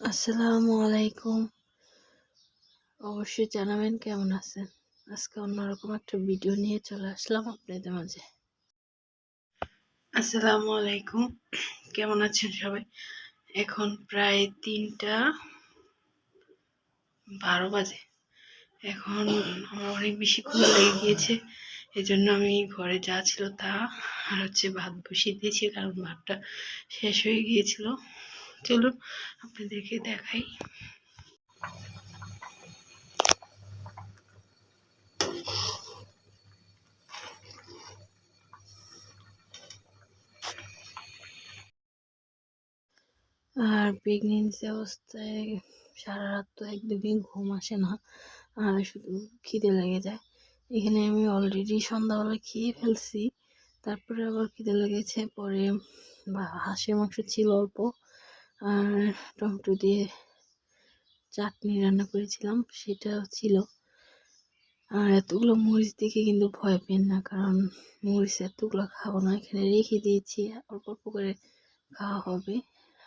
আসসালামু আলাইকুম। অবশ্যই জানাবেন কেমন আছেন? আজকে অন্যরকম একটা ভিডিও নিয়ে চলে আসলাম আপনাদের মাঝে। আসসালামু আলাইকুম। কেমন আছেন সবাই? এখন প্রায় তিনটা বারো বাজে। এখন আমার অনেক বেশি ক্ষুধা লেগে গিয়েছে, এজন্য আমি ঘরে যা ছিল তা আর হচ্ছে ভাত বসিয়ে দিয়েছি, কারণ ভাতটা শেষ হয়ে গিয়েছিল। চলুন আপনাদেরকে দেখাই। আর প্রেগনেন্সি অবস্থায় সারা রাত তো একদমই ঘুম আসে না, আর শুধু খিদে লেগে যায়। এখানে আমি অলরেডি সন্ধ্যাবেলা খেয়ে ফেলছি, তারপরে আবার খিদে লেগেছে, পরে বা হাঁসের মাংস ছিল অল্প। আর টমেটো দিয়ে চাটনি রান্না করেছিলাম, সেটাও ছিল। আর এতগুলো মরিচ দেখে কিন্তু ভয় পেন না, কারণ মরিচ এতগুলো খাব না, এখানে রেখে দিয়েছি, অল্প অল্প করে খাওয়া হবে।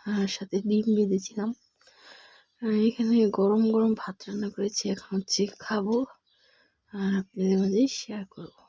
আর সাথে ডিম বেঁধেছিলাম। এখানে গরম গরম ভাত রান্না করেছি, এখন হচ্ছে খাব। আর আপনাদের মাঝে শেয়ার করব।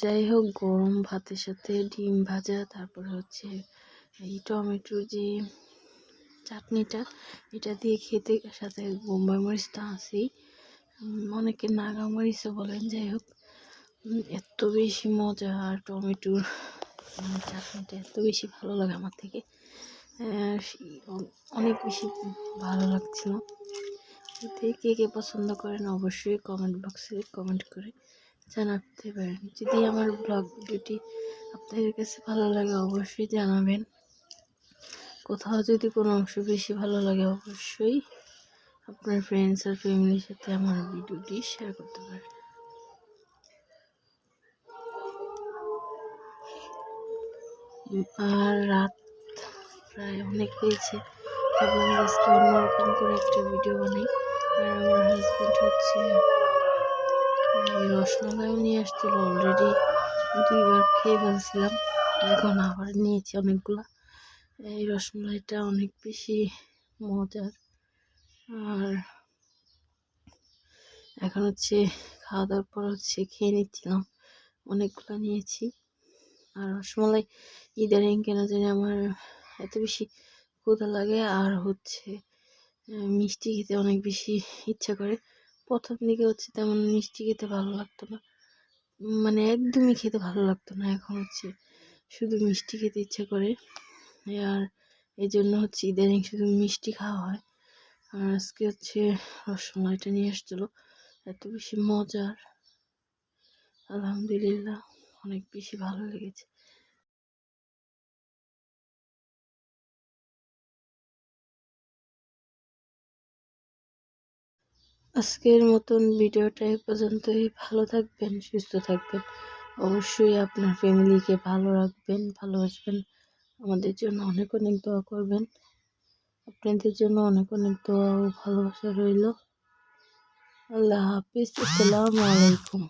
যাই হোক গরম ভাতের সাথে ডিম ভাজা, তারপর হচ্ছে এই টমেটোর যে চাটনিটা, এটা দিয়ে খেতে সাথে বোম্বাই মরিচ তো আছেই। অনেকে নাগা মরিচও বলেন যাই হোক এত বেশি মজা আর টমেটোর চাটনিটা এত বেশি ভালো লাগে আমার থেকে। অনেক বেশি ভালো লাগছিল। কে কে পছন্দ করেন অবশ্যই কমেন্ট বক্সে কমেন্ট করে। জানাতে পারেন। যদি আমার ব্লগ ভিডিওটি আপনাদের কাছে ভালো লাগে, অবশ্যই জানাবেন। কোথাও যদি কোনো অংশ বেশি ভালো লাগে, অবশ্যই আপনার ফ্রেন্ডস আর ফ্যামিলির সাথে আমার ভিডিওটি শেয়ার করতে পারেন। আর রাত প্রায় অনেক হয়েছে। ভাবলাম আজকে অন্যরকম করে একটা ভিডিও বানাই। আর আমার হাজব্যান্ড হচ্ছে রসমালাইও নিয়ে আসছিল অলরেডি দুইবার খেয়ে ফেলছিলাম। এখন আবার নিয়েছি অনেকগুলো। এই রসমালাইটা অনেক বেশি মজার। আর এখন হচ্ছে খাওয়া দাওয়ার পর হচ্ছে খেয়ে নিচ্ছিলাম। অনেকগুলো নিয়েছি। আর রসমালাই ইদারিং কেন জানি আমার এত বেশি ক্ষুধা লাগে। আর হচ্ছে মিষ্টি খেতে অনেক বেশি ইচ্ছা করে। প্রথম দিকে হচ্ছে তেমন মিষ্টি খেতে ভালো লাগতো না। মানে একদমই খেতে ভালো লাগতো না। এখন হচ্ছে শুধু মিষ্টি খেতে ইচ্ছা করে। আর এই জন্য হচ্ছে ইদানিং শুধু মিষ্টি খাওয়া হয়। আর আজকে হচ্ছে রসমালাইটা নিয়ে এসছিলো এত বেশি মজার। আলহামদুলিল্লাহ, অনেক বেশি ভালো লেগেছে। আজকের মতন ভিডিওটা পর্যন্তই। ভালো থাকবেন, সুস্থ থাকবেন। অবশ্যই আপনার ফ্যামিলিকে ভালো রাখবেন, ভালোবাসবেন। আমাদের জন্য অনেক অনেক দোয়া করবেন। আপনাদের জন্য অনেক অনেক দোয়া ও ভালোবাসা রইল। আল্লাহ হাফিজ। আসসালামু আলাইকুম।